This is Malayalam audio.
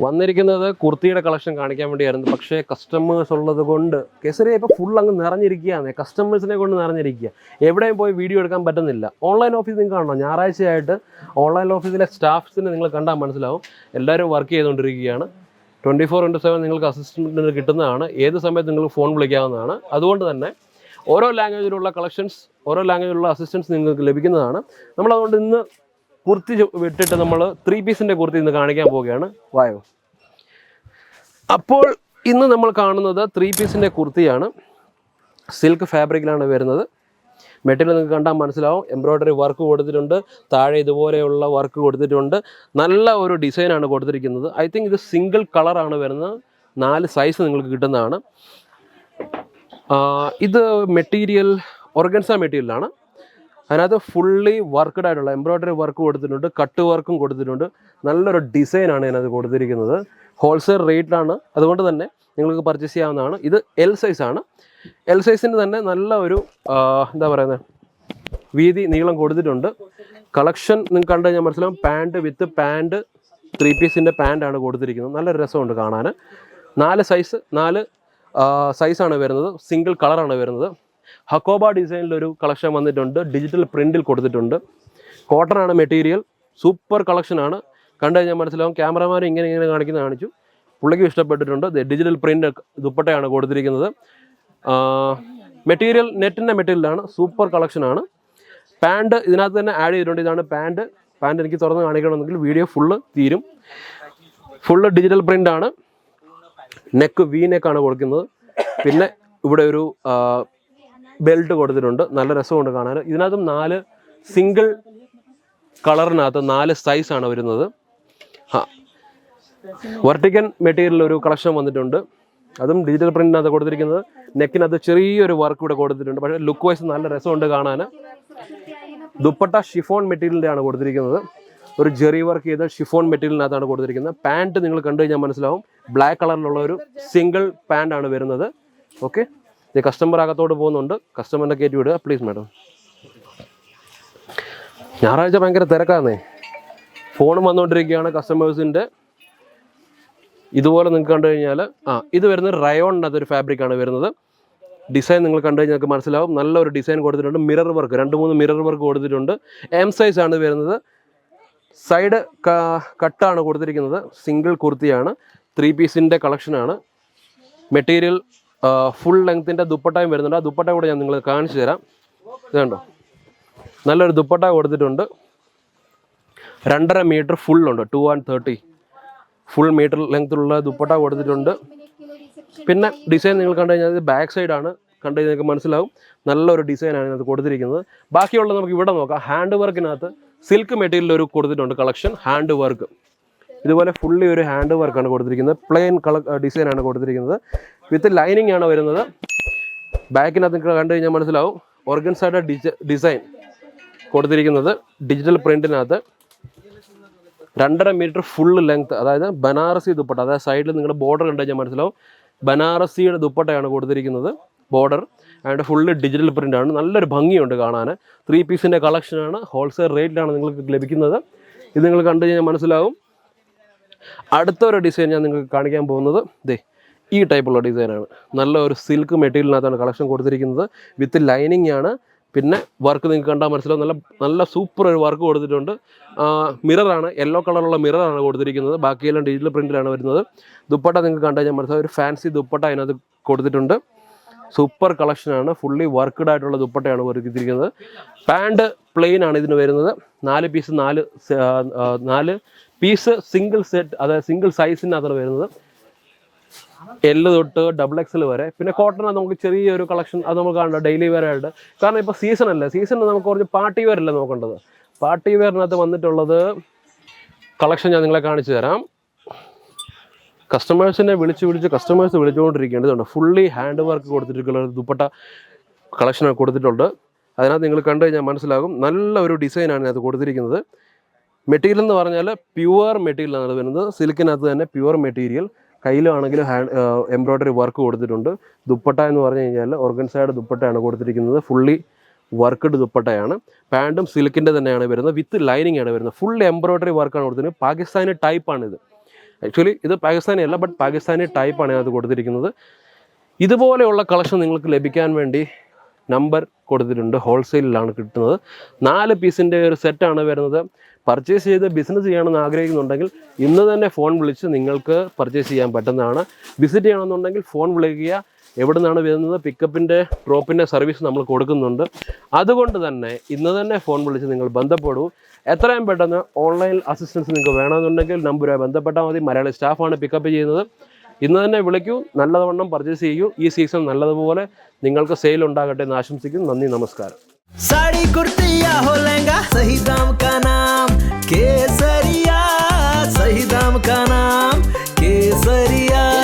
വന്നിരിക്കുന്നത് കുർത്തിയുടെ കളക്ഷൻ കാണിക്കാൻ വേണ്ടിയായിരുന്നു. പക്ഷേ കസ്റ്റമേഴ്സ് ഉള്ളത് കൊണ്ട് കേസരിയ ഇപ്പോൾ ഫുൾ അങ്ങ് നിറഞ്ഞിരിക്കുകയാണ്. കസ്റ്റമേഴ്സിനെ കൊണ്ട് നിറഞ്ഞിരിക്കുക. എവിടെയും പോയി വീഡിയോ എടുക്കാൻ പറ്റുന്നില്ല. ഓൺലൈൻ ഓഫീസ് നിങ്ങൾക്ക് കാണണം? ഞായറാഴ്ചയായിട്ട് ഓൺലൈൻ ഓഫീസിലെ സ്റ്റാഫ്സിനെ നിങ്ങൾ കണ്ടാൽ മനസ്സിലാവും. എല്ലാവരും വർക്ക് ചെയ്തുകൊണ്ടിരിക്കുകയാണ്. ട്വന്റി ഫോർ ഇന്റു സെവൻ നിങ്ങൾക്ക് അസിസ്റ്റന്റിന് കിട്ടുന്നതാണ്. ഏത് സമയത്ത് നിങ്ങൾക്ക് ഫോൺ വിളിക്കാവുന്നതാണ്. അതുകൊണ്ട് തന്നെ ഓരോ ലാംഗ്വേജിലുള്ള കളക്ഷൻസ് ഓരോ ലാംഗ്വേജിലുള്ള അസിസ്റ്റൻസ് നിങ്ങൾക്ക് ലഭിക്കുന്നതാണ്. നമ്മളതുകൊണ്ട് ഇന്ന് കുർത്തി വിട്ടിട്ട് നമ്മൾ ത്രീ പീസിന്റെ കുർത്തി ഇന്ന് കാണിക്കാൻ പോവുകയാണ്. വായോ. അപ്പോൾ ഇന്ന് നമ്മൾ കാണുന്നത് ത്രീ പീസിന്റെ കുർത്തിയാണ്. സിൽക്ക് ഫാബ്രിക്കിലാണ് വരുന്നത്. മെറ്റീരിയൽ നിങ്ങൾക്ക് കണ്ടാൽ മനസ്സിലാവും. എംബ്രോയ്ഡറി വർക്ക് കൊടുത്തിട്ടുണ്ട്. താഴെ ഇതുപോലെയുള്ള വർക്ക് കൊടുത്തിട്ടുണ്ട്. നല്ല ഒരു ഡിസൈനാണ് കൊടുത്തിരിക്കുന്നത്. ഐ തിങ്ക് ഇത് സിംഗിൾ കളറാണ് വരുന്നത്. നാല് സൈസ് നിങ്ങൾക്ക് കിട്ടുന്നതാണ്. ഇത് മെറ്റീരിയൽ ഓർഗൻസ മെറ്റീരിയലാണ് അതിനകത്ത് ഫുള്ളി വർക്ക്ഡ് ആയിട്ടുള്ള എംബ്രോയ്ഡറി വർക്ക് കൊടുത്തിട്ടുണ്ട് കട്ട് വർക്കും കൊടുത്തിട്ടുണ്ട്. നല്ലൊരു ഡിസൈനാണ് ഇതിനകത്ത് കൊടുത്തിരിക്കുന്നത്. ഹോൾസെയിൽ റേറ്റിലാണ് അതുകൊണ്ട് തന്നെ നിങ്ങൾക്ക് പർച്ചേസ് ചെയ്യാവുന്നതാണ്. ഇത് എൽ സൈസാണ് എൽ സൈസിന് തന്നെ നല്ല ഒരു എന്താ പറയുന്നത് വീതി നീളം കൊടുത്തിട്ടുണ്ട്. കളക്ഷൻ നിങ്ങൾക്ക് കണ്ടു കഴിഞ്ഞാൽ മനസ്സിലാവും. പാന്റ് വിത്ത് പാന്റ് ത്രീ പീസിന്റെ പാന്റാണ് കൊടുത്തിരിക്കുന്നത്. നല്ല രസമുണ്ട് കാണാൻ നാല് സൈസ് നാല് സൈസാണ് വരുന്നത്. സിംഗിൾ കളറാണ് വരുന്നത്. ഹക്കോബ ഡിസൈനിലൊരു കളക്ഷൻ വന്നിട്ടുണ്ട്. ഡിജിറ്റൽ പ്രിന്റിൽ കൊടുത്തിട്ടുണ്ട്. കോട്ടൺ ആണ് മെറ്റീരിയൽ. സൂപ്പർ കളക്ഷനാണ് കണ്ടു കഴിഞ്ഞാൽ മനസ്സിലാവും. ക്യാമറമാൻ ഇങ്ങനെ ഇങ്ങനെ കാണിക്കുന്ന കാണിച്ചു. പുള്ളിക്കും ഇഷ്ടപ്പെട്ടിട്ടുണ്ട്. ഡിജിറ്റൽ പ്രിന്റ് ദുപ്പട്ടയാണ് കൊടുത്തിരിക്കുന്നത്. മെറ്റീരിയൽ നെറ്റിന്റെ മെറ്റീരിയലാണ്. സൂപ്പർ കളക്ഷനാണ് പാന്റ് ഇതിനകത്ത് തന്നെ ആഡ് ചെയ്തിട്ടുണ്ട്. ഇതാണ് പാന്റ്. പാന്റ് എനിക്ക് തുറന്ന് കാണിക്കണമെങ്കിൽ വീഡിയോ ഫുള്ള് തീരും. ഫുള്ള് ഡിജിറ്റൽ പ്രിന്റ് ആണ്. നെക്ക് വി നെക്കാണ് കൊടുക്കുന്നത്. പിന്നെ ഇവിടെ ഒരു ബെൽറ്റ് കൊടുത്തിട്ടുണ്ട്. നല്ല രസമുണ്ട് കാണാൻ. ഇതിനകത്തും നാല് സിംഗിൾ കളറിനകത്ത് നാല് സൈസാണ് വരുന്നത്. ആ വെർട്ടിക്കൻ മെറ്റീരിയൽ ഒരു കളക്ഷൻ വന്നിട്ടുണ്ട്. അതും ഡിജിറ്റൽ പ്രിന്റിനകത്ത് കൊടുത്തിരിക്കുന്നത്. നെക്കിനകത്ത് ചെറിയൊരു വർക്ക് ഇവിടെ കൊടുത്തിട്ടുണ്ട്. പക്ഷേ ലുക്ക് വൈസ് നല്ല രസമുണ്ട് കാണാൻ. ദുപ്പട്ട ഷിഫോൺ മെറ്റീരിയലിന്റെ ആണ് കൊടുത്തിരിക്കുന്നത്. ഒരു ജെറി വർക്ക് ചെയ്ത ഷിഫോൺ മെറ്റീരിയലിനകത്താണ് കൊടുത്തിരിക്കുന്നത്. പാന്റ് നിങ്ങൾ കണ്ടു കഴിഞ്ഞാൽ മനസ്സിലാവും. ബ്ലാക്ക് കളറിലുള്ള ഒരു സിംഗിൾ പാന്റ് ആണ് വരുന്നത്. ഓക്കെ ഇത് കസ്റ്റമർ അകത്തോട്ട് പോകുന്നുണ്ട്. കസ്റ്റമറിനെ കയറ്റി വിടുക. പ്ലീസ് മാഡം ഞായറാഴ്ച ഭയങ്കര തിരക്കാന്നേ. ഫോൺ വന്നുകൊണ്ടിരിക്കുകയാണ് കസ്റ്റമേഴ്സിന്റെ ഇതുപോലെ നിങ്ങൾക്ക് കണ്ടു കഴിഞ്ഞാൽ ആ ഇത് വരുന്നത് റയോണിനകത്ത് ഒരു ഫാബ്രിക്കാണ് വരുന്നത്. ഡിസൈൻ നിങ്ങൾ കണ്ടു കഴിഞ്ഞാൽ നിങ്ങൾക്ക് മനസ്സിലാവും. നല്ലൊരു ഡിസൈൻ കൊടുത്തിട്ടുണ്ട്. മിറർ വർക്ക് രണ്ട് മൂന്ന് മിറർ വർക്ക് കൊടുത്തിട്ടുണ്ട്. എം സൈസ് ആണ് വരുന്നത്. സൈഡ് കട്ടാണ് കൊടുത്തിരിക്കുന്നത്. സിംഗിൾ കുർത്തിയാണ്. ത്രീ പീസിന്റെ കളക്ഷനാണ് മെറ്റീരിയൽ ഫുൾ ലെങ്ത്തിന്റെ ദുപ്പട്ടയും വരുന്നുണ്ട്. ആ ദുപ്പട്ട കൂടെ ഞാൻ നിങ്ങൾ കാണിച്ചു തരാം. ഇതുണ്ടോ നല്ലൊരു ദുപ്പട്ട കൊടുത്തിട്ടുണ്ട്. രണ്ടര മീറ്റർ ഫുൾ ഉണ്ട്. Two and thirty full metre ലെങ്ത്തിലുള്ള dupatta കൊടുത്തിട്ടുണ്ട്. പിന്നെ ഡിസൈൻ നിങ്ങൾ കണ്ടു കഴിഞ്ഞാൽ ഇത് ബാക്ക് സൈഡാണ് കണ്ടു കഴിഞ്ഞാൽ നിങ്ങൾക്ക് മനസ്സിലാവും. നല്ലൊരു ഡിസൈനാണ് ഇതിനകത്ത് കൊടുത്തിരിക്കുന്നത്. ബാക്കിയുള്ളത് നമുക്ക് ഇവിടെ നോക്കാം. ഹാൻഡ് വർക്കിനകത്ത് സിൽക്ക് മെറ്റീരിയൽ ഒരു കൊടുത്തിട്ടുണ്ട് കളക്ഷൻ ഹാൻഡ് വർക്ക് ഇതുപോലെ ഫുള്ളി ഒരു ഹാൻഡ് വർക്കാണ് കൊടുത്തിരിക്കുന്നത്. പ്ലെയിൻ കളർ ഡിസൈനാണ് കൊടുത്തിരിക്കുന്നത്. വിത്ത് ലൈനിങ് ആണ് വരുന്നത്. ബാക്കിനകത്ത് നിങ്ങൾ കണ്ടു കഴിഞ്ഞാൽ മനസ്സിലാവും. ഓർഗൻസൈഡ് ഡിസൈൻ കൊടുത്തിരിക്കുന്നത് ഡിജിറ്റൽ പ്രിന്റിനകത്ത് രണ്ടര മീറ്റർ ഫുൾ ലെങ്ത് അതായത് ബനാറസി ദുപ്പട്ട അതായത് സൈഡിൽ നിങ്ങളുടെ ബോർഡർ കണ്ടു കഴിഞ്ഞാൽ മനസ്സിലാവും. ബനാറസിയുടെ ദുപ്പട്ടയാണ് കൊടുത്തിരിക്കുന്നത് ബോർഡർ അതിന്റെ ഫുള്ള് ഡിജിറ്റൽ പ്രിന്റ് ആണ്. നല്ലൊരു ഭംഗിയുണ്ട് കാണാൻ ത്രീ പീസിന്റെ കളക്ഷനാണ് ഹോൾസെയിൽ റേറ്റിലാണ് നിങ്ങൾക്ക് ലഭിക്കുന്നത്. ഇത് നിങ്ങൾ കണ്ടു കഴിഞ്ഞാൽ മനസ്സിലാവും. അടുത്തൊരു ഡിസൈൻ ഞാൻ നിങ്ങൾക്ക് കാണിക്കാൻ പോകുന്നത്. ദേ ഈ ടൈപ്പുള്ള ഡിസൈനാണ് നല്ല ഒരു സിൽക്ക് മെറ്റീരിയലിനകത്താണ് കളക്ഷൻ കൊടുത്തിരിക്കുന്നത്. വിത്ത് ലൈനിങ് ആണ്. പിന്നെ വർക്ക് നിങ്ങൾക്ക് കണ്ടാൽ മനസ്സിലാവും. നല്ല നല്ല സൂപ്പർ ഒരു വർക്ക് കൊടുത്തിട്ടുണ്ട്. മിററാണ് യെല്ലോ കളറുള്ള മിററാണ് കൊടുത്തിരിക്കുന്നത്. ബാക്കിയെല്ലാം ഡിജിറ്റൽ പ്രിന്റിലാണ് വരുന്നത്. ദുപ്പട്ട നിങ്ങൾക്ക് കണ്ടു കഴിഞ്ഞാൽ മനസ്സിലാവും. ഒരു ഫാൻസി ദുപ്പട്ട അതിനകത്ത് കൊടുത്തിട്ടുണ്ട്. സൂപ്പർ കളക്ഷനാണ് ഫുള്ളി വർക്ക്ഡ് ആയിട്ടുള്ള ദുപ്പട്ടയാണ് ഒരുക്കിയിരിക്കുന്നത്. പാന്റ് പ്ലെയിൻ ആണ് ഇതിന് വരുന്നത്. നാല് പീസ് നാല് നാല് പീസ് സിംഗിൾ സെറ്റ് അതായത് സിംഗിൾ സൈസിനകത്താണ് വരുന്നത്. എല്ല് തൊട്ട് ഡബിൾ എക്സൽ വരെ. പിന്നെ കോട്ടൺ നമുക്ക് ചെറിയൊരു കളക്ഷൻ അത് നമുക്ക് കാണണ്ട ഡെയിലി വെയർ ആയിട്ട്. കാരണം ഇപ്പോൾ സീസൺ അല്ല? സീസൺ നമുക്ക് കുറച്ച് പാർട്ടി വെയർ അല്ല നോക്കേണ്ടത്? പാർട്ടി വെയറിനകത്ത് വന്നിട്ടുള്ളത് കളക്ഷൻ ഞാൻ നിങ്ങളെ കാണിച്ചു തരാം. കസ്റ്റമേഴ്സിനെ വിളിച്ച് വിളിച്ച് കസ്റ്റമേഴ്സ് വിളിച്ചുകൊണ്ടിരിക്കേണ്ടതുണ്ട് ഫുള്ളി ഹാൻഡ് വർക്ക് കൊടുത്തിട്ടുള്ള ദുപ്പട്ട കളക്ഷൻ കൊടുത്തിട്ടുണ്ട്. അതിനകത്ത് നിങ്ങൾ കണ്ടു കഴിഞ്ഞാൽ മനസ്സിലാകും. നല്ല ഒരു ഡിസൈനാണ് ഇതിനകത്ത് കൊടുത്തിരിക്കുന്നത്. മെറ്റീരിയൽ എന്ന് പറഞ്ഞാൽ പ്യുവർ മെറ്റീരിയലാണ് വരുന്നത്. സിൽക്കിനകത്ത് തന്നെ പ്യുവർ മെറ്റീരിയൽ കയ്യിലാണെങ്കിൽ ഹാൻഡ് എംബ്രോയ്ഡറി വർക്ക് കൊടുത്തിട്ടുണ്ട്. ദുപ്പട്ട എന്ന് പറഞ്ഞു കഴിഞ്ഞാൽ ഓർഗൻസൈഡ് ദുപ്പട്ടയാണ് കൊടുത്തിരിക്കുന്നത്. ഫുള്ളി വർക്ക്ഡ് ദുപ്പട്ടയാണ്. പാന്റും സിൽക്കിന്റെ തന്നെയാണ് വരുന്നത്. വിത്ത് ലൈനിങ് ആണ് വരുന്നത്. ഫുൾ എംബ്രോയ്ഡറി വർക്കാണ് കൊടുത്തിരിക്കുന്നത്. പാകിസ്ഥാനി ടൈപ്പാണിത് ആക്ച്വലി ഇത്. പാകിസ്ഥാനി അല്ല ബട്ട് പാകിസ്ഥാനി ടൈപ്പാണ് അത് കൊടുത്തിരിക്കുന്നത്. ഇതുപോലെയുള്ള കളക്ഷൻ നിങ്ങൾക്ക് ലഭിക്കാൻ വേണ്ടി നമ്പർ കൊടുത്തിട്ടുണ്ട്. ഹോൾസെയിലാണ് കിട്ടുന്നത്. നാല് പീസിന്റെ ഒരു സെറ്റാണ് വരുന്നത്. പർച്ചേസ് ചെയ്ത് ബിസിനസ് ചെയ്യണമെന്ന് ആഗ്രഹിക്കുന്നുണ്ടെങ്കിൽ ഇന്ന് തന്നെ ഫോൺ വിളിച്ച് നിങ്ങൾക്ക് പർച്ചേസ് ചെയ്യാൻ പറ്റുന്നതാണ്. വിസിറ്റ് ചെയ്യണമെന്നുണ്ടെങ്കിൽ ഫോൺ വിളിക്കുക. എവിടെ നിന്നാണ് വരുന്നത്? പിക്കപ്പിന്റെ ഡ്രോപ്പിന്റെ സർവീസ് നമ്മൾ കൊടുക്കുന്നുണ്ട്. അതുകൊണ്ട് തന്നെ ഇന്ന് തന്നെ ഫോൺ വിളിച്ച് നിങ്ങൾ ബന്ധപ്പെടൂ. എത്രയും പെട്ടെന്ന് ഓൺലൈൻ അസിസ്റ്റൻസ് നിങ്ങൾക്ക് വേണമെന്നുണ്ടെങ്കിൽ നമ്പറുമായി ബന്ധപ്പെട്ടാൽ മതി. മലയാളി സ്റ്റാഫാണ് പിക്കപ്പ് ചെയ്യുന്നത്. ഇന്ന് തന്നെ വിളിക്കൂ നല്ലതവണ്ണം പർച്ചേസ് ചെയ്യൂ. ഈ സീസൺ നല്ലതുപോലെ നിങ്ങൾക്ക് സെയിൽ ഉണ്ടാകട്ടെ എന്ന് ആശംസിക്കുന്നു. നന്ദി നമസ്കാരം. സാടി കുർത്തിയാ ഹോ കേസരിയാ സഹി ദാം കേസരിയാ